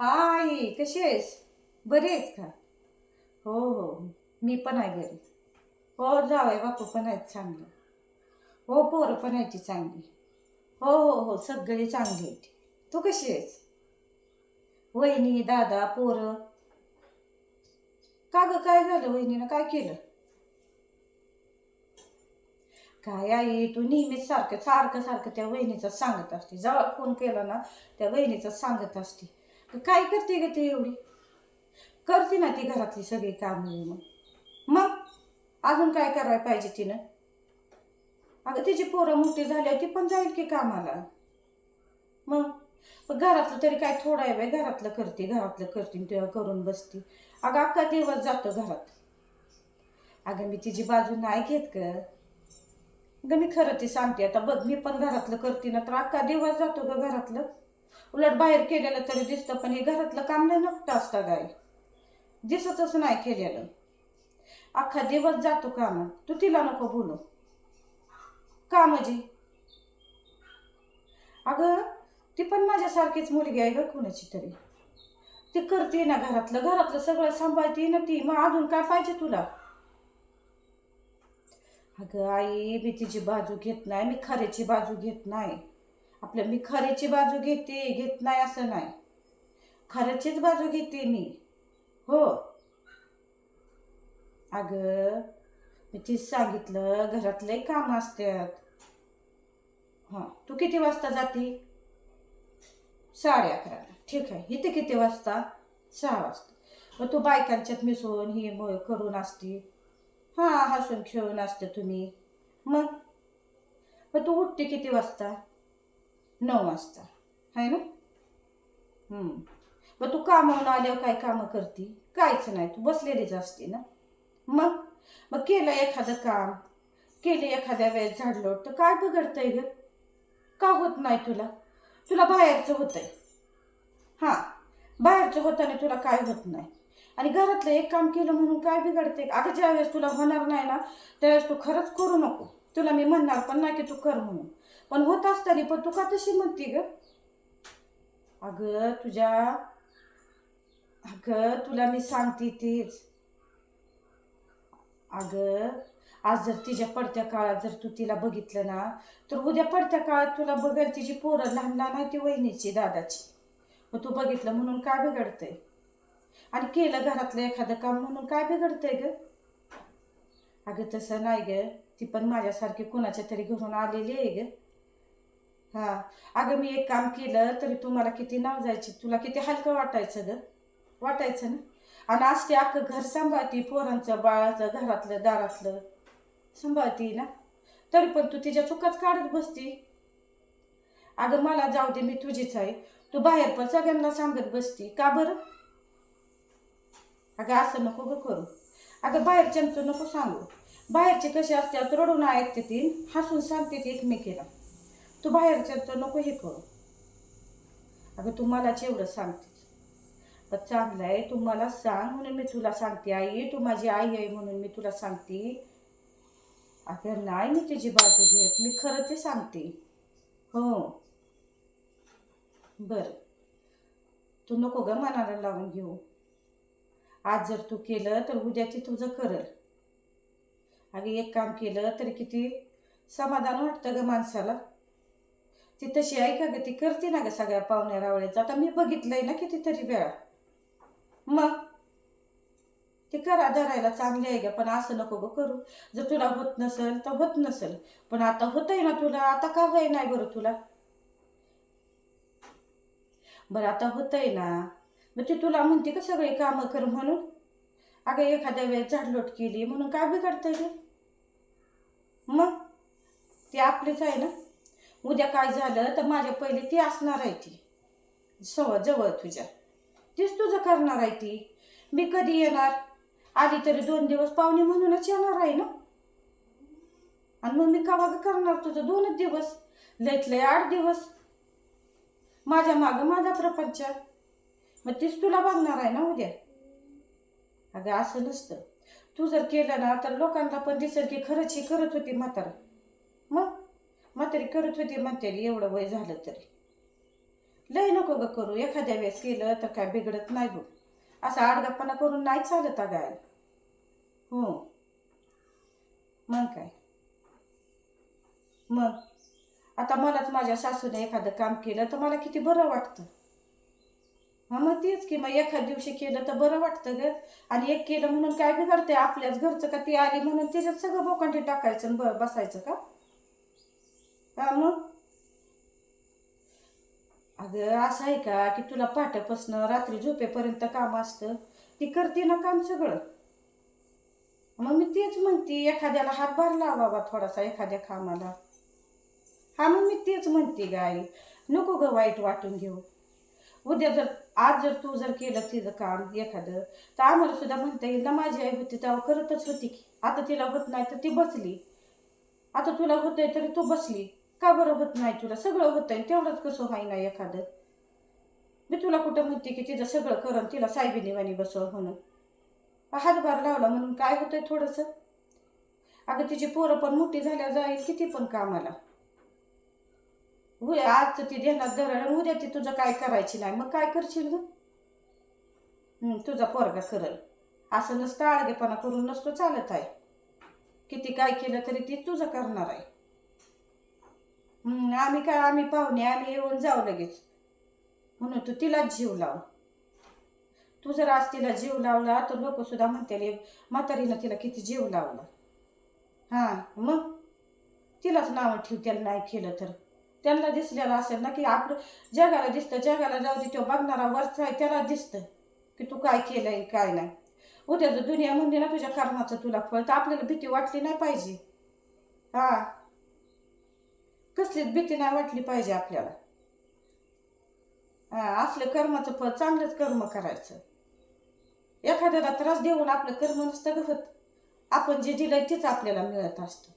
हा आई कशी आहेस? बरी आहेस का? हो हो मी पण आहे बरी. हो जावई बापू पण आहेत चांगले. हो पोरं पण आहेत ती चांगली. हो हो हो सगळी चांगली आहेत तू कशी आहेस? वहिनी दादा पोरं. का ग काय झालं वहिनीनं? काय केलं? काय आई तू नेहमीच सारखं सारखं सारखं त्या वहिनीचं सांगत असते. जेव्हा फोन केला ना त्या वहिनीचं सांगत असते. काय करते ग ती एवढी? करते ना ती घरातली सगळी कामं मग मग? अजून काय करायला पाहिजे तिनं? अगं तिची पोरं मोठी झाली ती पण जाईल की कामाला? मग? घरातलं तरी काय थोडं आहे बाई घरातलं करते घरातलं करते तेव्हा करून बसते. अगं अख्खा दिवस जातो घरात. अगं मी तिची बाजू नाही घेत ग. अगं मी खरं ते सांगते आता बघ मी पण घरातलं करते ना तर अख्खा दिवस जातो ग घरातलं. उलट बाहेर केलेलं तरी दिसतं पण हे घरातलं काम नाही नकटं असतं काय दिसतच नाही केलेलं. अख्खा दिवस जातो कामात. तू तिला नको बोलू. का म्हणजे? अगं ती पण माझ्यासारखीच मुलगी आहे ग कोणाची तरी. ती करते ना घरातलं घरातलं सगळं सांभाळते ना ती. मग अजून काय पाहिजे तुला? अगं आई मी तिची बाजू घेत नाही मी खऱ्याची बाजू घेत नाही. आपलं मी खऱ्याची बाजू घेते घेत नाही असं नाही. खऱ्याचीच बाजू घेते मी. हो. अगं मी तीच सांगितलं घरातले काम असतात हां तू किती वाजता जाते? साडे अकराला ठीक आहे इथे किती वाजता? सहा वाजता. मग तू बायकांच्यात मिसळून ही करून असते. हां हसून खेळून असते तुम्ही. मग? मग तू उठते किती वाजता? नऊ वाजता. आहे ना? मग तू कामावून आल्यावर काय कामं करती? कायच नाही. तू बसलेलीच असते ना? मग? मग केलं एखादं काम? केले एखाद्या वेळेस झाडलं तर काय बिघडतंय ग? का होत नाही तुला? तुला बाहेरचं होतंय. हां. बाहेरचं होताना तुला काय होत नाही? आणि घरातलं एक काम केलं म्हणून काय बिघडते अगं ज्यावेळेस तुला होणार नाही ना त्यावेळेस तू खरंच करू नको. तुला मी म्हणणार पण नाही की तू कर म्हणून. पण होत असताना पण तू का तशी म्हणती ग? अगं तुझ्या अगं तुला मी सांगते तेच. अगं आज जर तिच्या पडत्या काळात जर तू तिला बघितलं ना तर उद्या पडत्या काळात तुला बघेल तिची पोरं लहान लहान आहे ती वहिनीची दादाची. मग तू बघितलं म्हणून काय बिघडतंय? आणि केलं घरातलं एखादं काम म्हणून काय बिघडतंय ग? अगं तसं नाही ग. ती पण माझ्यासारखी कोणाच्या तरी घरून आलेली आहे ग. हा. अगं मी एक काम केलं तरी तुम्हाला किती नाव जायचे तुला किती हलकं वाटायचं ग? वाटायचं ना? आणि आज ते अख्खं घर सांभाळती पोरांचं बाळाचं घरातलं दारातलं. सांभाळती ना? तरी पण तू तिच्या चुकाच काढत बसती. अगं मला जाऊ दे मी तुझीच आहे. तू बाहेर पण सगळ्यांना सांगत बसती. का बरं? अगं असं नको ग करू. अगं बाहेरच्यांचं नको सांगू. बाहेरचे कसे असतात रडून ऐकते ती हसून सांगते ती एकमेकीला. तू बाहेरच्या नको हे करू. अगं तू मलाच एवढं सांगते चांगलं आहे तू मला सांग म्हणून मी तुला सांगते आई तू माझी आई आहे म्हणून मी तुला सांगते. अगं नाही मी तुझी बाजू घेत मी खरं ते सांगते. हो. बरं. तू नको ग मनाला लावून घेऊ. आज जर तू केलं तर उद्या ते तुझं करल. अगं एक काम केलं तरी किती समाधान वाटतं ग माणसाला. ती तशी आहे का ग ती करते ना ग सगळ्या पाहुण्या रावळ्याचं. आता मी बघितलंय ना कितीतरी वेळा. मग? ते करा धरायला चांगली आहे ग पण असं नको ग करू. जर तुला होत नसेल तर होत नसेल. पण आता होतंय ना तुला आता का होय नाही बरं तुला? बरं आता होतंय ना. मग ती तुला म्हणते का सगळे कामं कर म्हणून? अगं एखाद्या वेळेस झाडलोट केली म्हणून काय बिघडतंय ग मग? ते आपलीच आहे ना? उद्या काय झालं तर माझ्या पहिले ती असणार आहे ती. सव जवळ तुझ्या. तीच तुझं करणार आहे ती. मी कधी येणार? आली तरी दोन दिवस पाहुणे म्हणूनच येणार आहे ना? आणि मग मी कवा करणार तुझं दोनच दिवस? लयत लय आठ दिवस. माझ्या मागं माझा प्रपंच. मग तीच तुला बघणार आहे ना उद्या? अगं असं नसतं. तू जर केलं ना तर लोकांना पण दिसेल की खरंच ही करत होती म्हातारा. म्हातारी करत होती म्हातारी एवढं वय झालं तरी. लय नको ग करू एखाद्या वेळेस केलं तर काय बिघडत नाही बघ. असा आडगापणा करून नाही चालत अगायला हो. मग काय? मग? आता मलाच माझ्या सासूने एखादं काम केलं तर मला किती बरं वाटतं. हा मग तेच की मग एखाद दिवशी केलं तर बरं वाटतं ग. आणि एक केलं म्हणून काय बिघडते आपल्याच घरचं का ती आली म्हणून त्याच्यात सगळं बोकांडी टाकायचं आणि बसायचं का? हा मग? अगं असं आहे का की तुला पहाट्यापासनं रात्री झोपेपर्यंत काम असतं? ती करते ना काम सगळं. मग मी तेच म्हणते एखाद्याला हातभार लावावा थोडासा एखाद्या कामाला. हा मग मी तेच म्हणते गाई. नको ग वाईट वाटून घेऊ. उद्या जर आज जर तू जर केलं तिचं काम एखादं तर आम्हाला सुद्धा म्हणता येईल ना माझी आई होती तेव्हा करतच होती की. आता तिला होत नाही तर ती बसली. आता तुला होतंय तरी तू बसली. का बरं होत नाही तुला? सगळं होतंय तेवढंच कसं व्हाय ना एखादं? मी तुला कुठं म्हणते की तिचं सगळं करण तिला सायबिनी बसव म्हणून. हातभार लावला म्हणून काय होतंय थोडंसं? अगं तिची पोरं पण मोठी झाल्या जाईल किती पण कामाला. उद्या आज ती ध्यानात धरण उद्या ती तुझं काय करायची नाही. मग काय करशील ग तुझा पोरगा करल असं नसतं आळगेपणा करून नसतो चालत आहे. किती काय केलं तरी ती तुझं करणार आहे. आम्ही काय आम्ही पाहुणे आम्ही येऊन जाऊ लगेच. म्हणून तू तिलाच जीव लाव. तू जर आज तिला जीव लावला तर लोक सुद्धा म्हणते म्हातारीनं तिला किती जीव लावला. हां मग? तिलाच नावं ठेव त्याला नाही केलं तर. त्यांना दिसलेलं असेल ना की आपलं जगाला दिसतं जगाला जाऊ दे तो बघणारा वरचा आहे त्याला दिसतं की तू काय केलंय काय नाही. उद्या जर दुनिया म्हणली ना तुझ्या कर्माचं तुला फळ तर आपल्याला भीती वाटली नाही पाहिजे. हा. कसलीच भीती नाही वाटली पाहिजे आपल्याला. आपलं असलं कर्माचं फळ चांगलंच कर्म करायचं. एखाद्याला त्रास देऊन आपलं कर्म नसतं ग होत आपण जे दिलं तेच आपल्याला मिळत असतं.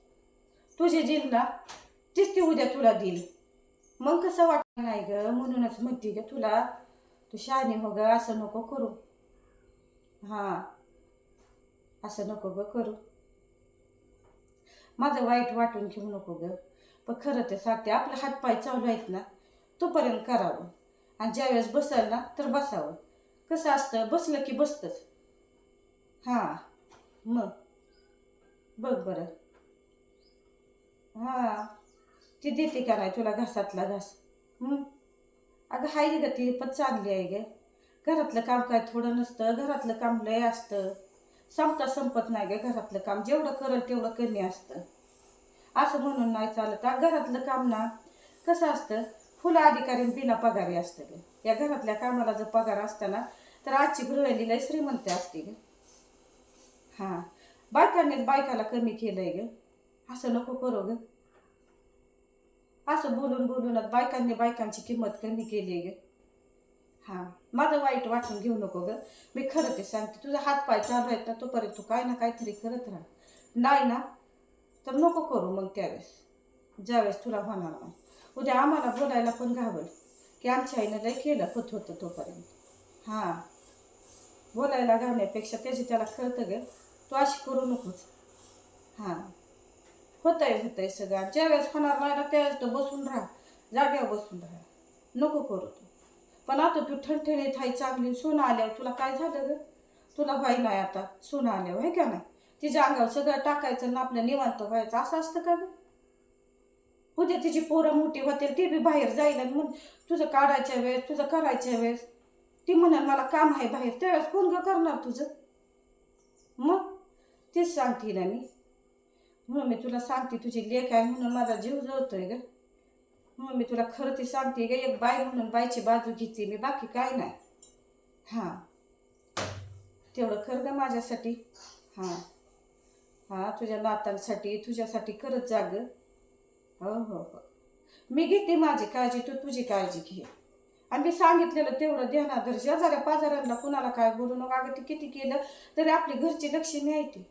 तू जे ना तीच ती उद्या तुला देईल. मग कसं वाटत नाही ग? म्हणूनच म्हणते ग तुला तू शहाणी हो ग असं नको करू. हां असं नको ग करू. माझं वाईट वाटून घेऊ नको ग. पण खरं ते साते आपले हातपाय चालू आहेत ना तोपर्यंत करावं. आणि ज्यावेळेस बसाल ना तर बसावं. कसं असतं बसलं की बसतंच. हां मग? बघ बरं. हां ती देते का नाही तुला घासातला घास? अगं हाय ग ती पण चांगली आहे गे. घरातलं काम काय थोडं नसतं घरातलं काम लय असतं. संपता संपत नाही ग घरातलं काम. जेवढं करल तेवढं कमी असतं. असं म्हणून नाही चालत. घरातलं काम ना कसं असतं? फुलं अधिकारी बिना पगारी असतं गे. या घरातल्या कामाला जर पगार असता ना तर आजची गृहिणी लय श्रीमंत असते ग. हां. बायकांनी बायकाला कमी केलंय ग. असं नको करू ग. असं बोलून बोलूनच बायकांनी बायकांची किंमत कमी केली ग. हां. माझं वाईट वाटून घेऊ नको ग. मी खरं ते सांगते. तुझा हात पाय चालू आहेत ना तोपर्यंत तू काय ना काहीतरी करत राहा. नाही ना तर नको करू मग त्यावेळेस. ज्यावेळेस तुला होणार नाही. उद्या आम्हाला बोलायला पण घाबल की आमच्या आईनं लय केलं होत होतं तोपर्यंत. हां. बोलायला घालण्यापेक्षा त्याची त्याला कळतं ग. तू अशी करू नकोच हां. होतंय होतंय सगळं. ज्यावेळेस होणार नाही ना त्यावेळेस तो बसून राहा. जागेवर बसून राहा. नको करू तू. पण आता तू ठणठणीत हाय चांगली. सोनं आल्यावर तुला काय झालं ग? तुला व्हाय नाही आता. सोनं आल्यावर आहे का नाही? तिच्या अंगावर सगळं टाकायचं ना आपलं निवांत व्हायचं. असं असतं का उद्या तिची पोरं मोठी होतील ती बी बाहेर जाईल आणि मग तुझं काढायच्या वेळेस तुझं करायच्या वेळेस ती म्हणाल मला काम आहे बाहेर. त्यावेळेस कोण ग करणार तुझं. मग? तीच सांगते ना मी. म्हणून मी तुला सांगते तुझी लेख आहे म्हणून माझा जीव जळतोय ग. म्हणून मी तुला खरं ते सांगते ग एक बाई म्हणून बाईची बाजू घेते मी बाकी काय नाही. हां. तेवढं खरं ग माझ्यासाठी. हां. हां तुझ्या नातांसाठी तुझ्यासाठी करत जा हो हो हो. मी घेते माझी काळजी तू तुझी काळजी घे. आणि मी सांगितलेलं तेवढं ध्यानात धर शेजाऱ्या पाजाऱ्यांना कुणाला काय बोलू नका अगं ते किती केलं तरी आपली घरची लक्ष्मी आहे ती.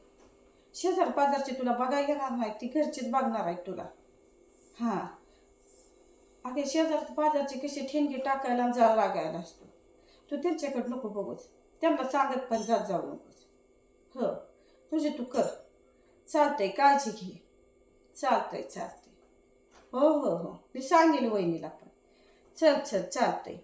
शेजार पाजारची तुला बघायला येणार नाही ती घरचीच बघणार आहे तुला. हां. अगे शेजार पाजारचे कशी ठेणगी टाकायला आणि जाळ लागायला असतो. तू त्यांच्याकडे नको बघूच. त्यांना सांगत पण जात जाऊ नकोस. हो. तुझे तू कर. चालतंय काळजी घे. चालतंय चालतंय. हो हो हो. मी सांगेल वहिनीला पण. चल चल चालतंय.